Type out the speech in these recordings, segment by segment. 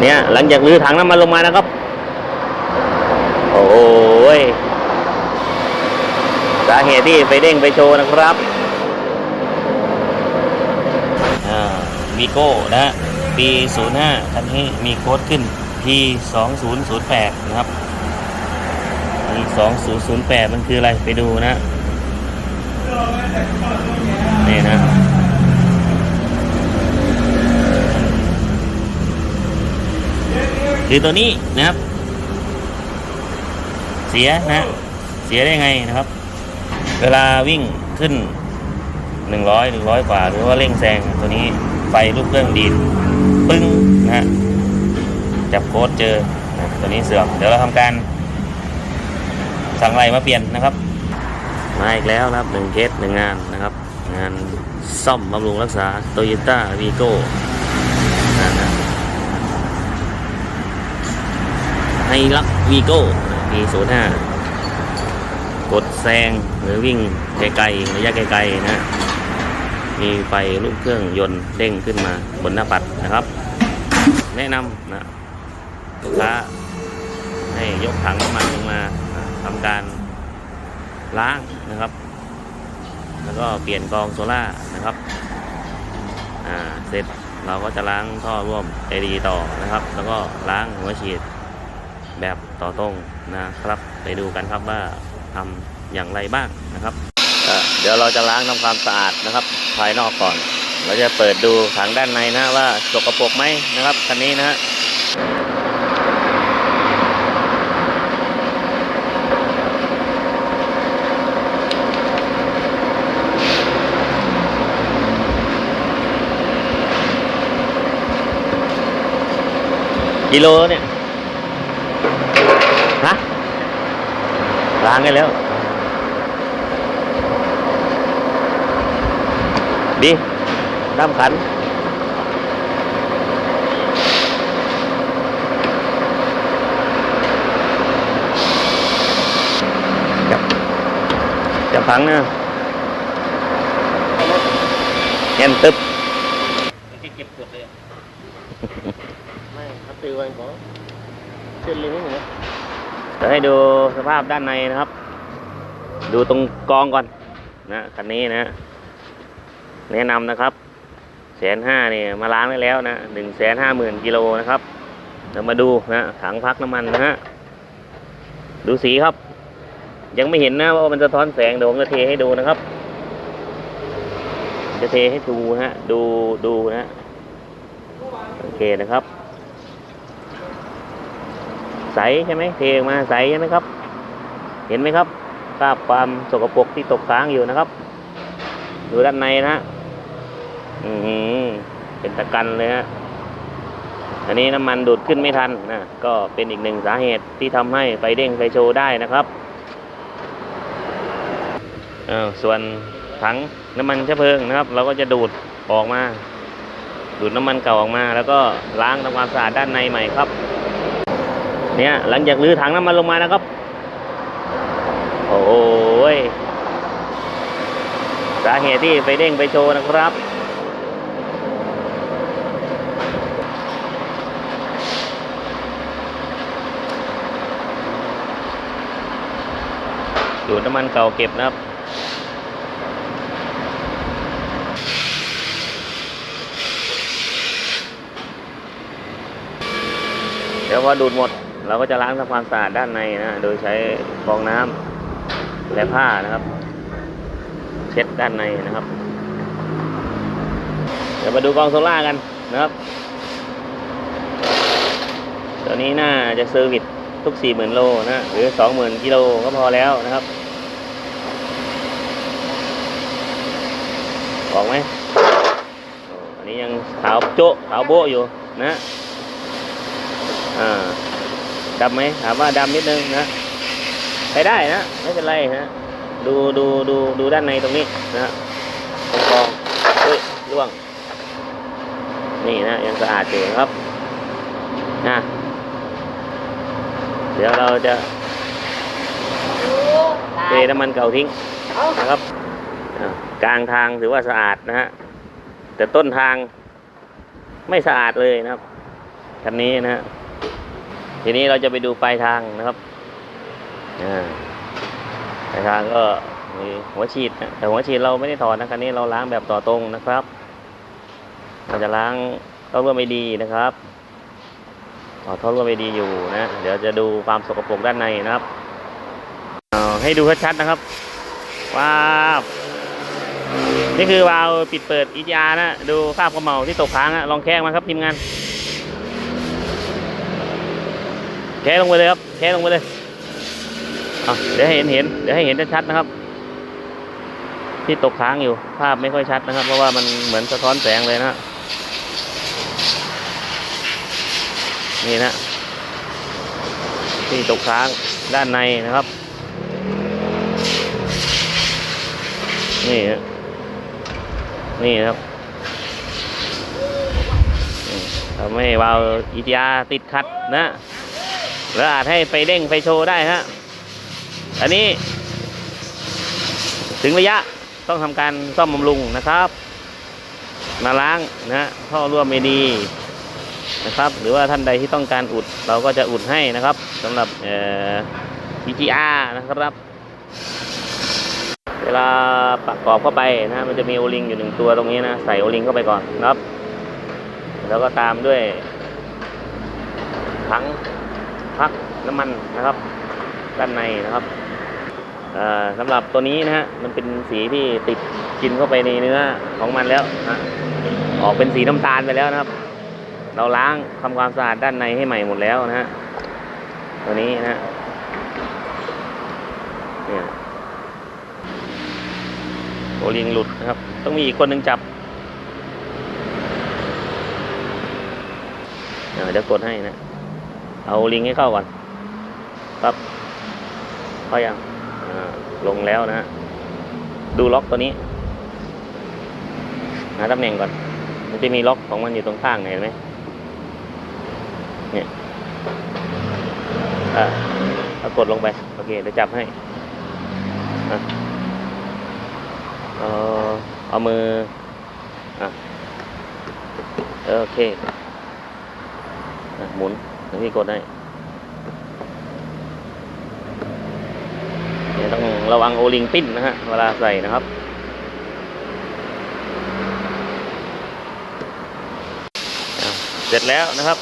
เนี่ยหลังจากรื้อถังน้ำมันลงมานะครับ โอ้ยสาเหตุที่ไปเด้งไปโชว์นะครับอ่าวีโก้นะฮะปี 05 คันนี้มีโค้ดขึ้น P 2 0 0 8นะครับ P 2 0 0 8 มันคืออะไรไปดูนะ นี่นะ คือตัวนี้นะครับ เสียนะเสียได้ไงนะครับ เวลาวิ่งขึ้นหนึ่งร้อยหนึ่งร้อยกว่าหรือว่าเร่งแซงตัวนี้ไฟลูกเครื่องดีดปึ้งนะฮะจับโค้ดเจอนะตัวนี้เสื่อมเดี๋ยวเราทำการ สั่งอะไรมาเปลี่ยนนะครับ มาอีกแล้วนะครับหนึ่งเคสหนึ่งงานนะครับ งานซ่อมบำรุงรักษาโตโยต้าวีโก้นะนะไฮ ลักวีโก้ปีศูนย์ห้ากดแซงหรือวิ่งไกลๆระยะไกลๆนะมีไฟลูกเครื่องยนต์เด้งขึ้นมาบนหน้าปัดนะครับ แนะนำนะลูกค้าให้ยกถังน้ำมันลงมาทำการล้างนะครับ แล้วก็เปลี่ยนกรองโซล่านะครับอ่าเสร็จเราก็จะล้างท่อร่วมไอดีต่อนะครับ แล้วก็ล้างหัวฉีด แบบต่อตรงนะครับ ไปดูกันครับว่าทำอย่างไรบ้างนะครับเเดี๋ยวเราจะล้างทำความสะอาดนะครับ ภายนอกก่อน เราจะเปิดดูถังด้านในนะว่าสกปรกไหมนะครับคันนี้นะฮะกิโลเนี่ยฮะ ล้างกันแล้ว đi Nam Khánh chập chập thắng nha em tức เก็บกดเลย ไม่เขาตีไว้ขอเส้นเลยนี่นะเดี๋ยวให้ดูสภาพด้านในนะครับ ดูตรงกองก่อนนะคันนี้นะ แนะนำนะครับแสนห้าเนี่ยมาล้างได้แล้วนะหนึ่งแสนห้าหมื่นกิโลนะครับเดี๋ยวมาดูนะถังพักน้ำมันนะฮะดูสีครับ ยังไม่เห็นนะว่ามันจะท้อนแสงเดี๋ยวผมจะเทให้ดูนะครับ จะเทให้ดูนะฮะดูดูนะโอเคนะครับ ใสใช่ไหมเทออกมาใสใช่ไหมครับ เห็นไหมครับคราบความสกปรกที่ตกค้างอยู่นะครับ ดูด้านในนะฮะอือหือเป็นตะกันเลยฮะอันนี้น้ำมันดูดขึ้นไม่ทันนะก็เป็นอีกหนึ่งสาเหตุที่ทำให้ไฟเด้งไฟโชว์ได้นะครับเออส่วนถังน้ำมันเชื้อเพลิงนะครับ เราก็จะดูดออกมา ดูดน้ำมันเก่าออกมา แล้วก็ล้างทำความสะอาดด้านในใหม่ครับ เนี่ยหลังจากรื้อถังน้ำมันลงมานะครับ โอ้ยสาเหตุที่ไปเด้งไปโชว์นะครับ ดูน้ำมันเก่าเก็บนะครับเดี๋ยวพอดูดหมด เราก็จะล้างทำความสะอาดด้านในนะ โดยใช้ฟองน้ำและผ้านะครับ เช็ดด้านในนะครับ เดี๋ยวมาดูกองโซล่ากันนะครับ ตัวนี้น่าจะเซอร์วิสทุก40,000โลนะหรือ20,000กิโลก็พอแล้วนะครับบอกไหมอ้อันนี้ยังขาวโจ๊ะขาวโบ๊ะอยู่นะ อ่า ดำไหมถามว่าดำนิดนึงนะใช้ได้นะไม่เป็นไรฮะดูดูดูดูด้านในตรงนี้นะตรงกองเฮ้ยร่วง นี่นะยังสะอาดอยู่ครับนะเดี๋ยวเราจะเทน้ำมันเก่าทิ้งนะครับกลางทางถือว่าสะอาดนะฮะแต่ต้นทางไม่สะอาดเลยนะครับคันนี้นะฮะ ทีนี้เราจะไปดูปลายทางนะครับปลายทางก็มีหัวฉีดนะแต่หัวฉีดเราไม่ได้ถอดนะคันนี้เราล้างแบบต่อตรงนะครับ เราจะล้างท่อร่วไม่ดีนะครับต่อท่อร่วไม่ดีอยู่นะ เดี๋ยวจะดูความสกปรกด้านในนะครับให้ดูชัดๆนะครับว้าวนี่คือวาล์วปิดเปิดอีจานะ ดูคราบกระเหมาที่ตกค้างอะลองแค่มาครับทีมงาน แค่ลงไปเลยครับแค่ลงไปเลยเดี๋ยวให้เห็นเห็นเดี๋ยวให้เห็นชัดๆนะครับ ที่ตกค้างอยู่ภาพไม่ค่อยชัดนะครับ เพราะว่ามันเหมือนสะท้อนแสงเลยนะนี่นะที่ตกค้างด้านในนะครับ นี่ฮะนี่นะครับทำให้วาวอีทีอาติดขัดนะ แล้วอาจให้ไฟเด้งไฟโชว์ได้ฮะ อันนี้ ถึงระยะต้องทำการซ่อมบำรุงนะครับมาล้างนะฮะท่อรั่วไม่ดีนะครับ หรือว่าท่านใดที่ต้องการอุดเราก็จะอุดให้นะครับสำหรับเอ่อ PGR นะครับ เวลาประกอบเข้าไปนะมันจะมีโอลิงอยู่หนึ่งตัวตรงนี้นะ ใส่โอลิงเข้าไปก่อนนะครับ แล้วก็ตามด้วยถัง พักน้ำมันนะครับด้านในนะครับสำหรับตัวนี้นะฮะมันเป็นสีที่ติดกินเข้าไปในเนื้อของมันแล้วนะออกเป็นสีน้ำตาลไปแล้วนะครับ เราล้างทำความสะอาดด้านในให้ใหม่หมดแล้วนะฮะตัวนี้นะฮะเนี่ยโอลิงหลุดนะครับ ต้องมีอีกคนหนึ่งจับเดี๋ยวกดให้นะ เอาลิงให้เข้าก่อนครับเข้ายังอ่าลงแล้วนะดูล็อกตัวนี้หาตำแหน่งก่อน มันจะมีล็อกของมันอยู่ตรงข้างเห็นไหมเนี่ยอ่ากดลงไปโอเคเดี๋ยวจับให้อะเอาเอามืออะโอเคอะหมุน ที่กดให้เนี่ยต้องระวังโอลิงปิ้นนะฮะ เวลาใส่นะครับเสร็จแล้วนะครับ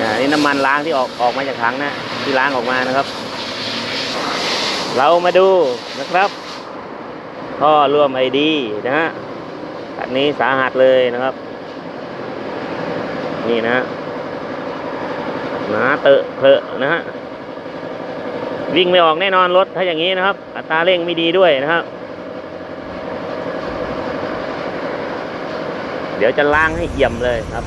อ่านี่น้ำมันล้างที่ออกออกมาจากถังนะที่ล้างออกมานะครับ เรามาดูนะครับท่อร่วมไอดีนะฮะอันนี้สาหัสเลยนะครับ นี่นะฮะ หนาเตอะเพอะนะฮะวิ่งไม่ออกแน่นอนรถถ้าอย่างนี้นะครับ อัตราเร่งไม่ดีด้วยนะครับ เดี๋ยวจะล้างให้เอี่ยมเลยครับ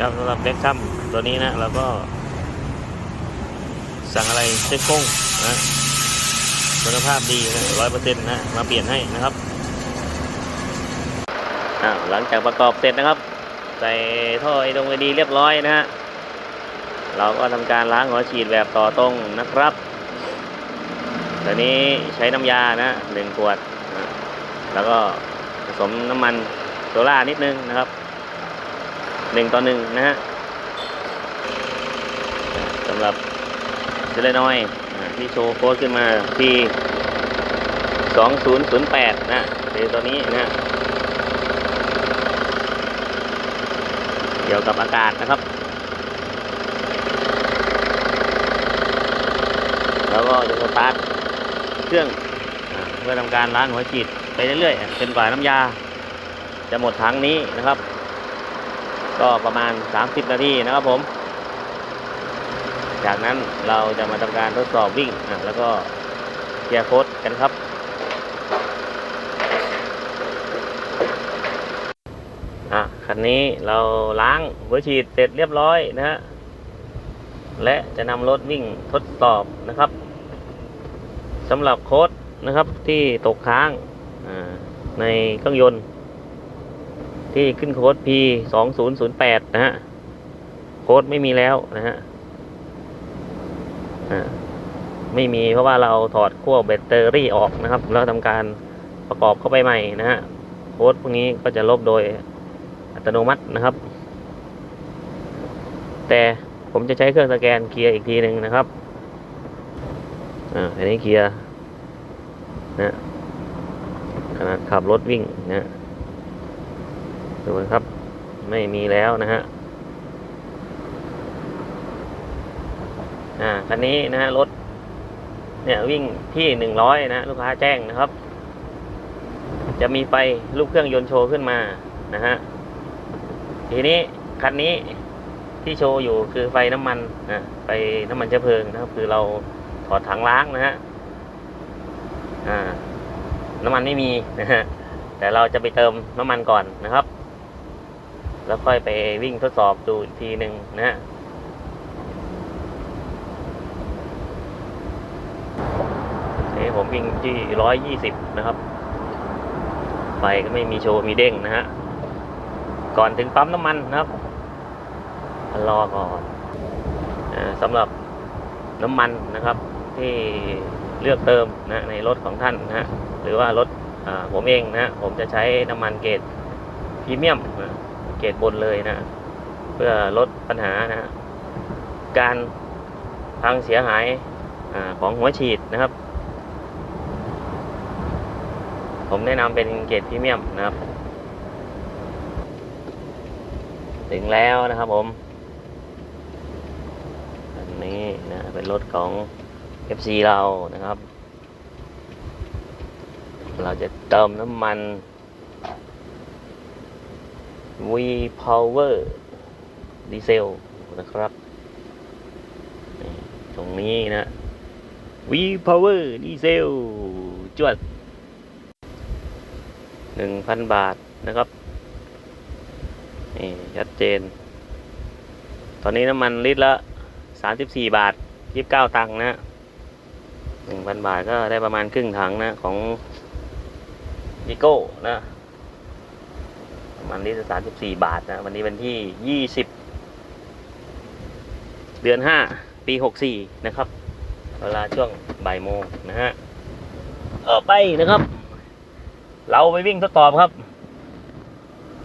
ครับสำหรับเล็กซัมตัวนี้นะเราก็สั่งอะไรเซ็กงนะคุณภาพดีนะร้อยเปอร์เซ็นต์นะมาเปลี่ยนให้นะครับหลังจากประกอบเสร็จนะครับ ใส่ท่อไอดงไอดีเรียบร้อยนะฮะเราก็ทำการล้างหัวฉีดแบบต่อตรงนะครับตัวนี้ใช้น้ำยานะหนึ่งขวดนะแล้วก็ผสมน้ำมันโซล่านิดนึงนะครับ หนึ่งต่อหนึ่งนะฮะสำหรับเซเลนอยอ่าที่โชว์โค้ดขึ้นมาที่สองศูนย์ศูนย์แปดนะคือตัวนี้นะเกี่ยวกับอากาศนะครับ แล้วก็จะสตาร์ทเครื่องเพื่อทำการล้างหัวฉีดไปเรื่อยๆจนกว่าน้ำยา จะหมดถังนี้นะครับ ก็ประมาณ 30 นาทีนะครับผม จากนั้นเราจะมาทำการทดสอบวิ่งอะแล้วก็เคลียร์โค้ดกันครับ อะคันนี้เราล้างหัวฉีดเสร็จเรียบร้อยนะฮะ และจะนำรถวิ่งทดสอบนะครับสำหรับโค้ดนะครับที่ตกค้างในเครื่องยนต์ ที่ขึ้นโค้ด P 2 0 0 8นะฮะ โค้ดไม่มีแล้วนะฮะไม่มีเพราะว่าเราถอดขั้วแบตเตอรี่ออกนะครับ แล้วทำการประกอบเข้าไปใหม่นะฮะโค้ดพวกนี้ก็จะลบโดยอัตโนมัตินะครับ แต่ผมจะใช้เครื่องสแกนเคลียร์อีกทีหนึ่งนะครับอ่าอันนี้เคลียร์นะขนาดขับรถวิ่งนะ ดูนะครับ ไม่มีแล้วนะฮะอ่าคันนี้นะฮะรถ เนี่ยวิ่งที่หนึ่งร้อยนะลูกค้าแจ้งนะครับ จะมีไฟลูกเครื่องยนต์โชว์ขึ้นมานะฮะทีนี้คันนี้ที่โชว์อยู่คือไฟน้ำมันนะไฟน้ำมันเชื้อเพลิงนะครับ คือเราถอดถังล้างนะฮะอ่า น้ำมันไม่มีนะฮะแต่เราจะไปเติมน้ำมันก่อนนะครับ แล้วค่อยไปวิ่งทดสอบดูอีกทีหนึ่งนะฮะผมวิ่งที่ร้อยยี่สิบนะครับ ไฟก็ไม่มีโชว์มีเด้งนะฮะ ก่อนถึงปั๊มน้ำมันนะครับรอก่อนสำหรับน้ำมันนะครับ ที่เลือกเติมนะในรถของท่านนะฮะ หรือว่ารถผมเองนะฮะผมจะใช้น้ำมันเกรดพรีเมียมนะ เกรดบนเลยนะ เพื่อลดปัญหานะฮะการพังเสียหายอของหัวฉีดนะครับ ผมแนะนำเป็นเกรดพรีเมียมนะครับ ถึงแล้วนะครับผม อันนี้นะเป็นรถของ FC เรานะครับ เราจะเติมน้ำมัน V Power ดีเซลนะครับ ตรงนี้นะ V Power ดีเซลจวดหนึ่งพันบาทนะครับนี่ชัดเจน ตอนนี้น้ำมันลิตรละสามสิบสี่บาทยี่สิบเก้าตังค์นะหนึ่งพันบาทก็ได้ประมาณครึ่งถังนะ ของวิโก้นะ มันลิตรสามสิบสี่บาทนะ วันนี้วันที่ยี่สิบเดือนห้าปีหกสี่นะครับ เวลาช่วงบ่ายโมงนะฮะเออไปนะครับ เราไปวิ่งทดสอบครับ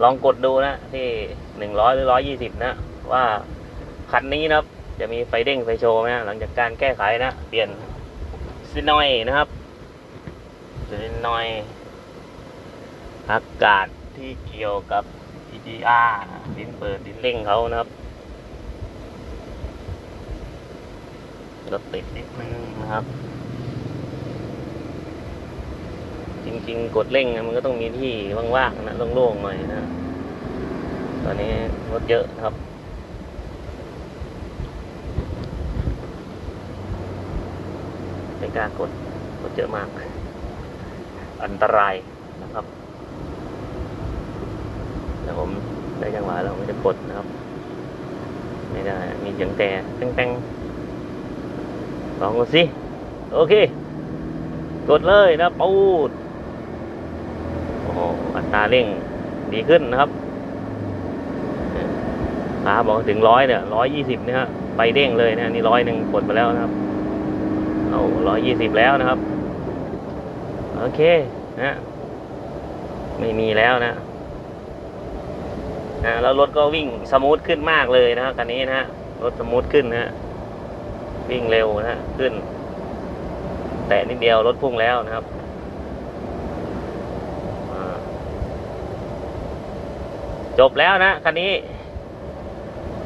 ลองกดดูนะที่หนึ่งร้อยหรือร้อยี่สิบนะ ว่าคันนี้นะครับ จะมีไฟเด้งไฟโชว์ไหมนะหลังจากการแก้ไขนะ เปลี่ยนซินอยนะครับซินอยอากาศ ที่เกี่ยวกับ PGR ดินเปิดดินเร่งเขานะครับรถติดนิดนึงนะครับ จริงๆ กดเร่งนะมันก็ต้องมีที่ว่างๆนะโล่งๆหน่อยนะ ตอนนี้รถเยอะนะครับไม่กล้ากดรถเยอะมาก อันตรายนะครับ แต่ผมได้จังหวะแล้วผมจะกดนะครับ ไม่ได้ มีเสียงแต่แป้งๆลองดูสิโอเค กดเลยนะปูดโอ้อัตราเร่งดีขึ้นนะครับขาบอกถึงร้อยเนี่ยร้อยยี่สิบนะฮะไปเด้งเลยนะนี่ร้อยหนึ่งกดไปแล้วนะครับเอาร้อยยี่สิบแล้วนะครับ โอเคนะไม่มีแล้วนะ นะแล้วรถก็วิ่งสมูทขึ้นมากเลยนะคันนี้นะฮะรถสมูทขึ้นนะฮะวิ่งเร็วนะฮะขึ้น แต่นิดเดียวรถพุ่งแล้วนะครับจบแล้วนะคันนี้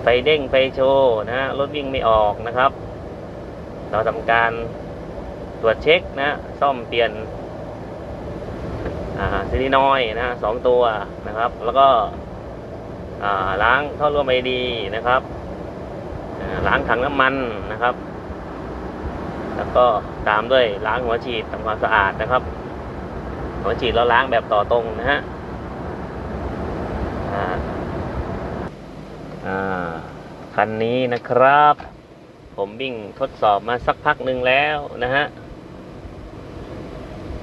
ไฟเด้งไฟโชว์นะฮะรถวิ่งไม่ออกนะครับ เราทำการตรวจเช็คนะ ซ่อมเปลี่ยนอ่าซิลินอยนะฮะสองตัวนะครับ แล้วก็ ล้างท่อร่วมไอดีนะครับล้างถังน้ำมันนะครับ แล้วก็ตามด้วยล้างหัวฉีดทำความสะอาดนะครับ หัวฉีดเราล้างแบบต่อตรงนะฮะคันนี้นะครับ ผมวิ่งทดสอบมาสักพักหนึ่งแล้วนะฮะ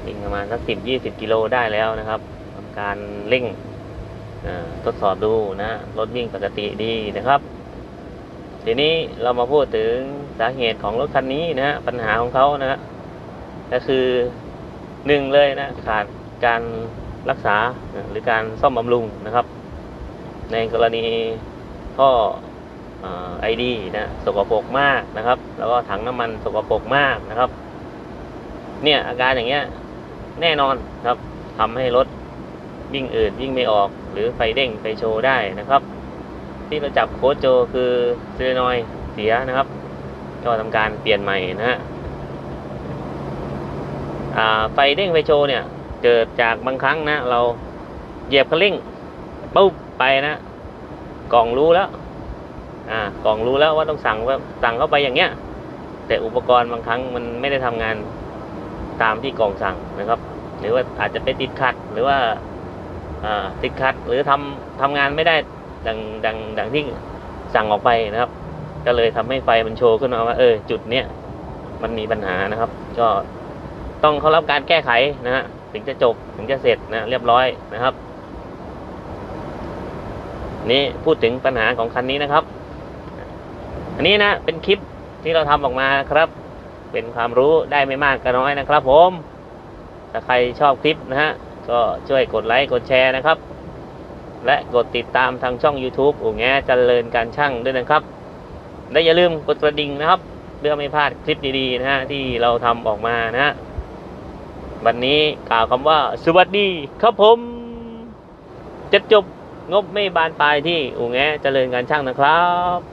วิ่งประมาณสักสิบยี่สิบกิโลได้แล้วนะครับทำการเร่ง ทดสอบดูนะ รถวิ่งปกติดีนะครับ ทีนี้เรามาพูดถึงสาเหตุของรถคันนี้นะฮะปัญหาของเขานะฮะก็คือหนึ่งเลยนะขาดการรักษาหรือการซ่อมบำรุงนะครับ ในกรณีท่อไอดีนะสกปรกมากนะครับ แล้วก็ถังน้ำมันสกปรกมากนะครับ เนี่ยอาการอย่างเงี้ยแน่นอนครับทำให้รถวิ่งอืดวิ่งไม่ออก หรือไฟเด้งไฟโชว์ได้นะครับ ที่เราจับโค้ดโจคือเซเลนอยเสียนะครับ ก็ทำการเปลี่ยนใหม่นะฮะไฟเด้งไฟโชว์เนี่ยเกิดจากบางครั้งนะ เราเหยียบคันเร่งปุ๊บไปนะกล่องรู้แล้วอ่ากล่องรู้แล้วว่าต้องสั่งว่าสั่งเข้าไปอย่างเงี้ย แต่อุปกรณ์บางครั้งมันไม่ได้ทำงานตามที่กล่องสั่งนะครับ หรือว่าอาจจะไปติดขัดหรือว่า ติดขัดหรือทำทำงานไม่ได้ดังดังดังที่สั่งออกไปนะครับ ก็เลยทำให้ไฟมันโชว์ขึ้นมาว่าเออจุดเนี้ยมันมีปัญหานะครับ ก็ต้องเข้ารับการแก้ไขนะฮะถึงจะจบถึงจะเสร็จนะเรียบร้อยนะครับ นี่พูดถึงปัญหาของคันนี้นะครับ อันนี้นะเป็นคลิปที่เราทำออกมาครับ เป็นความรู้ได้ไม่มากก็น้อยนะครับ ผมถ้าใครชอบคลิปนะฮะ ก็ช่วยกดไลค์กดแชร์นะครับ และกดติดตามทางช่อง YouTube อู่แงเจริญการช่างด้วยนะครับ และอย่าลืมกดกระดิ่งนะครับเพื่อไม่พลาดคลิปดีๆนะฮะที่เราทำออกมานะฮะวันนี้กล่าวคำว่าสวัสดีครับผม จะจบงบไม่บานปลายที่อู่แงเจริญการช่างนะครับ